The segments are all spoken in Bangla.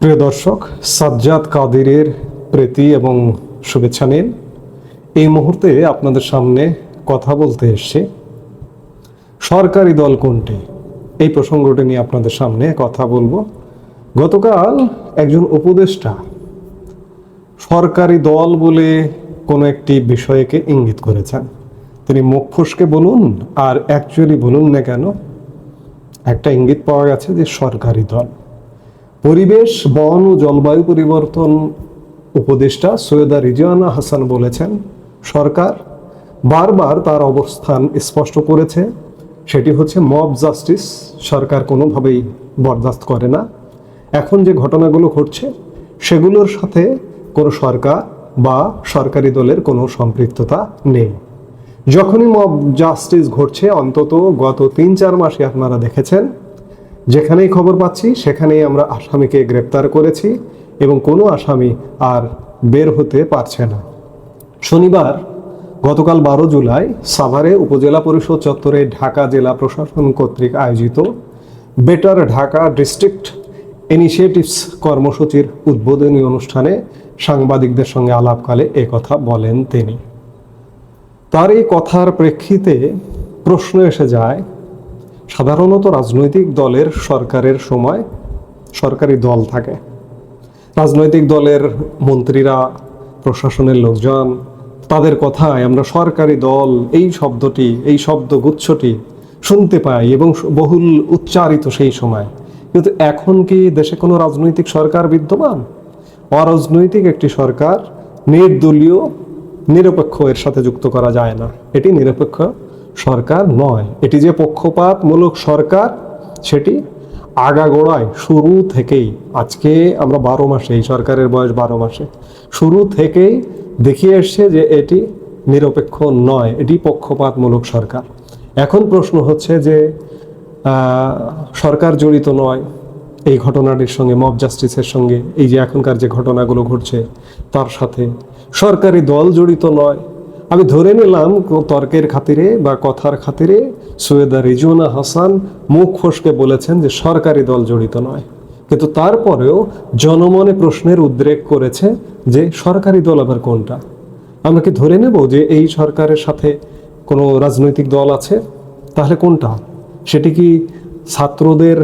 প্রিয় দর্শক, সাজ্জাদ কাদিরের প্রীতি এবং শুভেচ্ছা নিন। এই মুহূর্তে আপনাদের সামনে কথা বলতে এসছে। সরকারি দল কোনটি? এই প্রসঙ্গটি নিয়ে আপনাদের সামনে কথা বলব। গতকাল একজন উপদেষ্টা সরকারি দল বলে কোনো একটি বিষয়কে ইঙ্গিত করেছেন। তিনি মুখ ফুসকে বলুন আর অ্যাকচুয়ালি বলুন না কেন, একটা ইঙ্গিত পাওয়া গেছে যে সরকারি দল। পরিবেশ, বন ও জলবায়ু পরিবর্তন উপদেষ্টা সৈয়দা রিজওয়ানা হাসান বলেছেন, সরকার বারবার তার অবস্থান স্পষ্ট করেছে। সেটি হচ্ছে মব জাস্টিস, সরকার কোনোভাবেই বরদাস্ত করে না। এখন যে ঘটনাগুলো ঘটছে, সেগুলোর সাথে কোনো সরকার বা সরকারি দলের কোনো সম্পৃক্ততা নেই। যখনই মব জাস্টিস ঘটছে, অন্তত গত তিন চার মাসে আপনারা দেখেছেন যেখানেই খবর পাচ্ছি, সেখানেই আমরা আসামিকে গ্রেপ্তার করেছি এবং কোনো আসামি আর বের হতে পারছে না। শনিবার, গতকাল বারো জুলাই, সাভারে উপজেলা পরিষদ চত্বরে ঢাকা জেলা প্রশাসন কর্তৃক আয়োজিত বেটার ঢাকা ডিস্ট্রিক্ট ইনিশিয়েটিভস কর্মসূচির উদ্বোধনী অনুষ্ঠানে সাংবাদিকদের সঙ্গে আলাপকালে কথা বলেন তিনি। তার এই কথার প্রেক্ষিতে প্রশ্ন এসে যায় সাধারণত রাজনৈতিক দলের সরকারের সময় সরকারি দল থাকে। রাজনৈতিক দলের মন্ত্রীরা, প্রশাসনের লোকজন, তাদের কথায় আমরা সরকারি দল, এই শব্দটি, এই শব্দগুচ্ছটি শুনতে পাই এবং বহুল উচ্চারিত সেই সময়। কিন্তু এখন কি দেশে কোনো রাজনৈতিক সরকার বিদ্যমান? অরাজনৈতিক একটি সরকার নির্দলীয়, নিরপেক্ষ এর সাথে যুক্ত করা যায় না। এটি নিরপেক্ষ সরকার নয়। এটি যে পক্ষপাতমূলক সরকার, সেটি আগাগোড়ায় শুরু থেকেই, আজকে আমরা বারো মাসে, এই সরকারের বয়স বারো মাসে, শুরু থেকেই দেখিয়ে এসছে যে এটি নিরপেক্ষ নয়, এটি পক্ষপাতমূলক সরকার। এখন প্রশ্ন হচ্ছে যে সরকার জড়িত নয়, এই ঘটনাটির সঙ্গে, মব জাস্টিসের সঙ্গে, এই যে এখনকার যে ঘটনাগুলো ঘটছে, তার সাথে সরকারি দল জড়িত নয় আমি ধরে নিলাম তর্কের খাতিরে বা কথার খাতিরে সৈয়দা রিজওয়ানা হাসান মুখ ফসকে বলেছেন যে সরকারি দল জড়িত নয়। কিন্তু তারপরেও জনমনে প্রশ্নের উদ্রেক করেছে যে সরকারি দল আবার কোনটা? আমরা কি ধরে নেব যে এই সরকারের সাথে কোনো রাজনৈতিক দল আছে? তাহলে কোনটা? সেটি কি ছাত্রদের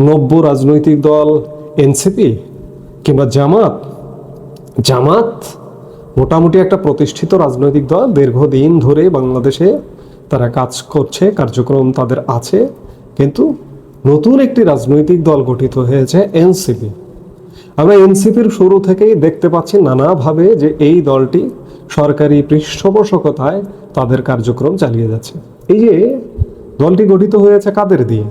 নব্য রাজনৈতিক দল, এনসিপি কিংবা জামাত? জামাত মোটামুটি একটা প্রতিষ্ঠিত রাজনৈতিক দল। দীর্ঘদিন ধরে বাংলাদেশে তারা কাজ করছে, কার্যক্রম তাদের আছে, কিন্তু নতুন একটি রাজনৈতিক দল গঠিত হয়েছে এনসিপি। আমরা এনসিপির শুরু থেকেই দেখতে পাচ্ছি নানাভাবে যে এই দলটি সরকারি পৃষ্ঠপোষকতায় তাদের কার্যক্রম চালিয়ে যাচ্ছে। এই যে দলটি গঠিত হয়েছে কাদের দিয়ে?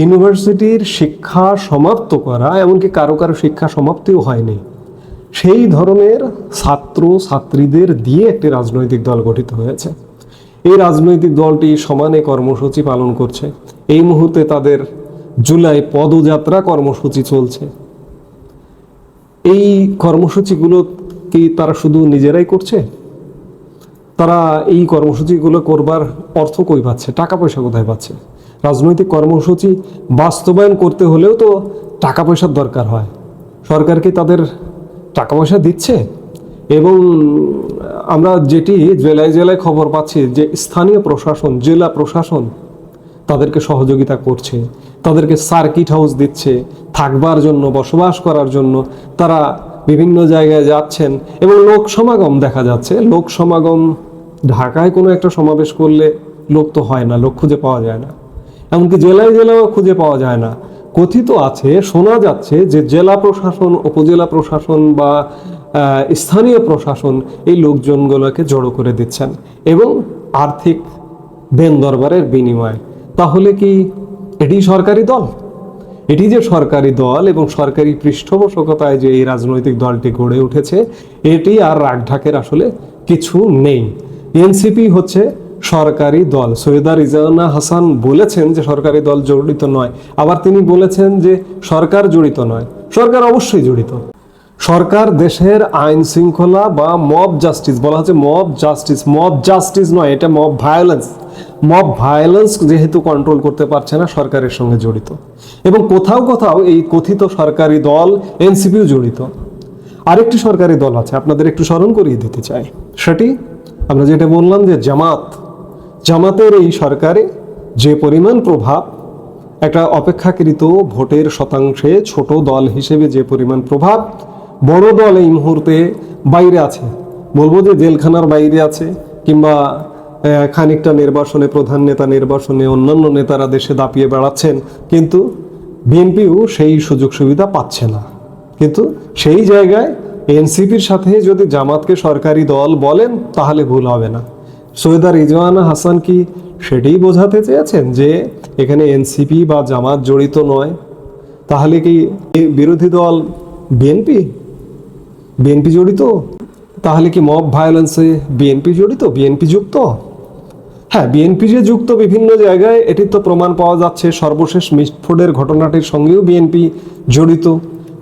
ইউনিভার্সিটির শিক্ষা সমাপ্ত করা, এমনকি কারও কারও শিক্ষা সমাপ্তিও হয়নি। সেই ধরনের ছাত্র, ছাত্রীদের দিয়ে একটি রাজনৈতিক দল গঠিত হয়েছে। এই রাজনৈতিক দলটি সমানে কর্মসূচি পালন করছে। এই মুহূর্তে তাদের জুলাই পদযাত্রা কর্মসূচি চলছে। এই কর্মসূচিগুলো কি তারা শুধু নিজেরাই করছে? তারা এই কর্মসূচিগুলো করবার অর্থ কই পাচ্ছে? টাকা পয়সা কোথায় পাচ্ছে? রাজনৈতিক কর্মসূচি বাস্তবায়ন করতে হলেও তো টাকা পয়সার দরকার হয়। সরকার কি তাদের টাকা পয়সা দিচ্ছে? এবং আমরা যেটি জেলায় জেলায় খবর পাচ্ছি যে স্থানীয় প্রশাসন, জেলা প্রশাসন তাদেরকে সহযোগিতা করছে, তাদেরকে সার্কিট হাউস দিচ্ছে, থাকবার জন্য, বসবাস করার জন্য। তারা বিভিন্ন জায়গায় যাচ্ছেন এবং লোক সমাগম দেখা যাচ্ছে। লোক সমাগম ঢাকায় কোনো একটা সমাবেশ করলে লোক তো হয় না, লোক খুঁজে পাওয়া যায় না। এমনকি জেলায় জেলাও খুঁজে পাওয়া যায় না। কথিত আছে, শোনা যাচ্ছে যে জেলা প্রশাসন, উপজেলা প্রশাসন বা স্থানীয় প্রশাসন এই লোকজনগুলোকে জড়ো করে দিচ্ছেন এবং আর্থিক দেন দরবারের বিনিময়ে। তাহলে কি এটি সরকারি দল? এটি যে সরকারি দল এবং সরকারি পৃষ্ঠপোষকতায় যে এই রাজনৈতিক দলটি গড়ে উঠেছে, এটি আর রাগঢাকের আসলে কিছু নেই। এনসিপি হচ্ছে সরকারি দল। সৈয়দা রিজানা হাসান বলেছেন যে সরকারি দল জড়িত নয়। আবার তিনি বলেছেন যে সরকার জড়িত নয়। সরকার অবশ্যই জড়িত। সরকার দেশের আইন শৃঙ্খলা বা মব জাস্টিস বলা হচ্ছে মব জাস্টিস মব জাস্টিস নয়, এটা মব ভায়োলেন্স মব ভায়োলেন্স যেহেতু কন্ট্রোল করতে পারছে না, সরকারের সঙ্গে জড়িত। এবং কোথাও কোথাও এই কথিত সরকারি দল, এনসিপিও জড়িত। আরেকটি সরকারি দল আছে, আপনাদের একটু স্মরণ করিয়ে দিতে চাই। সেটি, আমরা যেটা বললাম যে জামাত। জামাতের এই সরকারে যে পরিমাণ প্রভাব, একটা অপেক্ষাকৃত ভোটের শতাংশে ছোট দল হিসেবে যে পরিমাণ প্রভাব, বড় দল এই মুহূর্তে বাইরে আছে। বলব যে জেলখানার বাইরে আছে কিংবা খানিকটা নির্বাসনে প্রধান নেতা নির্বাসনে অন্যান্য নেতারা দেশে দাপিয়ে বেড়াচ্ছেন, কিন্তু বিএনপিও সেই সুযোগ সুবিধা পাচ্ছে না। কিন্তু সেই জায়গায় এনসিপির সাথে যদি জামাতকে সরকারি দল বলেন, তাহলে ভুল হবে না। সৈয়দা রিজওয়ানা হাসান কি সেটাই বোঝাতে চেয়েছেন যে এখানে এনসিপি বা জামাত জড়িত নয়? তাহলে কি বিরোধী দল বিএনপি? বিএনপি জড়িত? তাহলে কি মব ভায়োলেন্সে বিএনপি জড়িত? বিএনপি যুক্ত? হ্যাঁ বিএনপি যে যুক্ত বিভিন্ন জায়গায়, এটির তো প্রমাণ পাওয়া যাচ্ছে। সর্বশেষ মিটফোর্ডের ঘটনাটির সঙ্গেও বিএনপি জড়িত।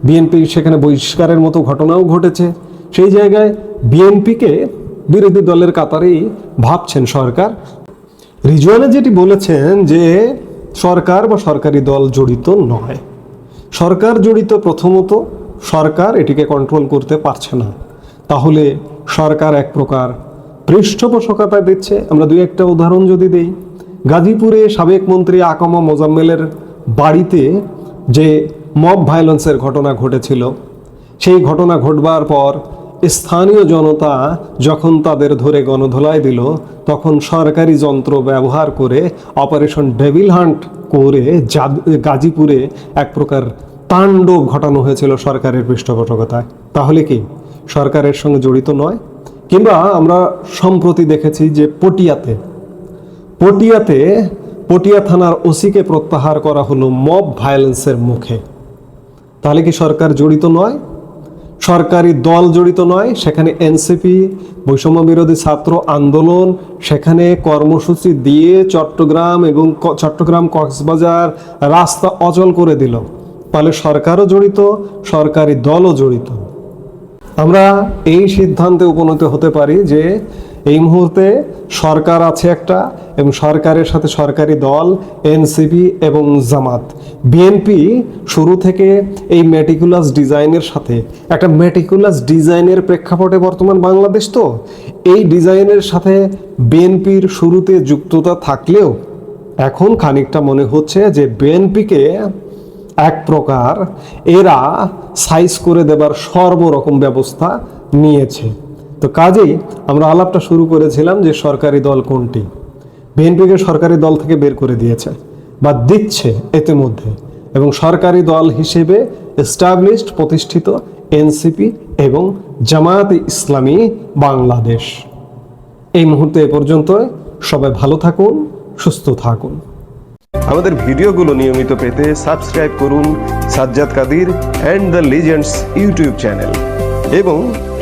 বিএনপি সেখানে বহিষ্কারের মতো ঘটনাও ঘটেছে। সেই জায়গায় বিএনপিকে বিরোধী দলের কাতারেই ভাবছেন সরকার। রিজওয়ানা যেটি বলেছেন যে সরকার বা সরকারি দল জড়িত নয়। সরকার জড়িত প্রথমত সরকার এটিকে কন্ট্রোল করতে পারছে না। তাহলে সরকার এক প্রকার পৃষ্ঠপোষকতা দিচ্ছে। আমরা দুই একটা উদাহরণ যদি দেই। গাজীপুরে সাবেক মন্ত্রী আকামা মোজাম্মেলের বাড়িতে যে মব ভায়োলেন্সের ঘটনা ঘটেছিল, সেই ঘটনা ঘটবার পর স্থানীয় জনতা যখন তাদের ধরে গণধোলায় দিল, তখন সরকারি যন্ত্র ব্যবহার করে অপারেশন ডেভিল হান্ট করে গাজীপুরে এক প্রকার তাণ্ডব ঘটানো হয়েছিল সরকারের পৃষ্ঠপোষকতায়। তাহলে কি? সরকারের সঙ্গে জড়িত নয়? কিংবা আমরা সম্প্রতি দেখেছি যে পটিয়াতে পটিয়াতে, পটিয়া থানার ওসিকে প্রত্যাহার করা হলো মব ভায়োলেন্সের মুখে। তাহলে কি সরকার জড়িত নয়? সরকারি দল জড়িত নয়, সেখানে এনসিপি বৈষম্য বিরোধী ছাত্র আন্দোলন, সেখানে কর্মসূচি দিয়ে চট্টগ্রাম এবং চট্টগ্রাম কক্সবাজার রাস্তা অচল করে দিল। তাহলে সরকারও জড়িত, সরকারি দলও জড়িত। আমরা এই সিদ্ধান্তে উপনীত হতে পারি যে এই মুহূর্তে সরকার আছে একটা এবং সরকারের সাথে সরকারি দল, এনসিপি এবং জামাত। বিএনপি শুরু থেকে এই মেটিকুলাস ডিজাইনের সাথে, একটা মেটিকুলাস ডিজাইনের প্রেক্ষাপটে বর্তমান বাংলাদেশ তো, এই ডিজাইনের সাথে বিএনপির শুরুতে যুক্ততা থাকলেও এখন খানিকটা মনে হচ্ছে যে বিএনপিকে এক প্রকার এরা সাইজ করে দেবার সর্বরকম ব্যবস্থা নিয়েছে। তো কাজেই আমরা আলাপটা শুরু করেছিলাম যে সরকারি দল কোনটি। বিএনপিকে সরকারি দল থেকে বের করে দিয়েছে বা দিচ্ছে ইতিমধ্যে এবং সরকারি দল হিসেবে এস্টাবলিশড প্রতিষ্ঠিত এনসিপি এবং জামায়াত ইসলামী বাংলাদেশ। এই মুহূর্তে এ পর্যন্ত সবাই ভালো থাকুন, সুস্থ থাকুন। আমাদের ভিডিওগুলো নিয়মিত পেতে সাবস্ক্রাইব করুন Sajjad Kadir and the legends YouTube channel এবং